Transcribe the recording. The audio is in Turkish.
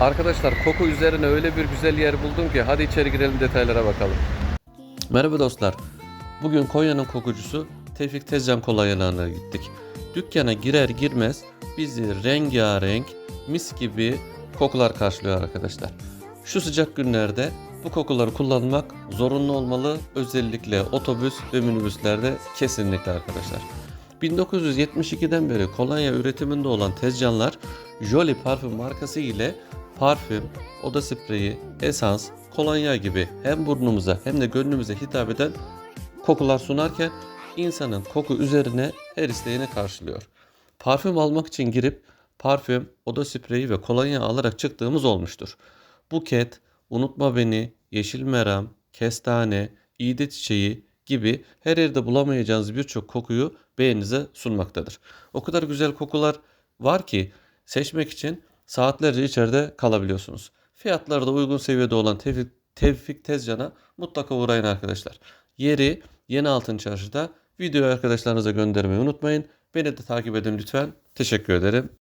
Arkadaşlar koku üzerine öyle bir güzel yer buldum ki hadi içeri girelim detaylara bakalım. Merhaba dostlar. Bugün Konya'nın kokucusu Tevfik Tezcan kolonyalarına gittik. Dükkana girer girmez bizi rengarenk mis gibi kokular karşılıyor arkadaşlar. Şu sıcak günlerde bu kokuları kullanmak zorunlu olmalı. Özellikle otobüs ve minibüslerde kesinlikle arkadaşlar. 1972'den beri kolonya üretiminde olan Tezcanlar Jolly parfüm markası ile parfüm, oda spreyi, esans, kolonya gibi hem burnumuza hem de gönlümüze hitap eden kokular sunarken insanın koku üzerine her isteğini karşılıyor. Parfüm almak için girip parfüm, oda spreyi ve kolonya alarak çıktığımız olmuştur. Buket, unutma beni, yeşil meram, kestane, iğde çiçeği gibi her yerde bulamayacağınız birçok kokuyu beğeninize sunmaktadır. O kadar güzel kokular var ki seçmek için saatlerce içeride kalabiliyorsunuz. Fiyatları da uygun seviyede olan Tevfik, Tevfik Tezcan'a mutlaka uğrayın arkadaşlar. Yeri Yeni Altın Çarşı'da. Videoyu arkadaşlarınıza göndermeyi unutmayın. Beni de takip edin lütfen. Teşekkür ederim.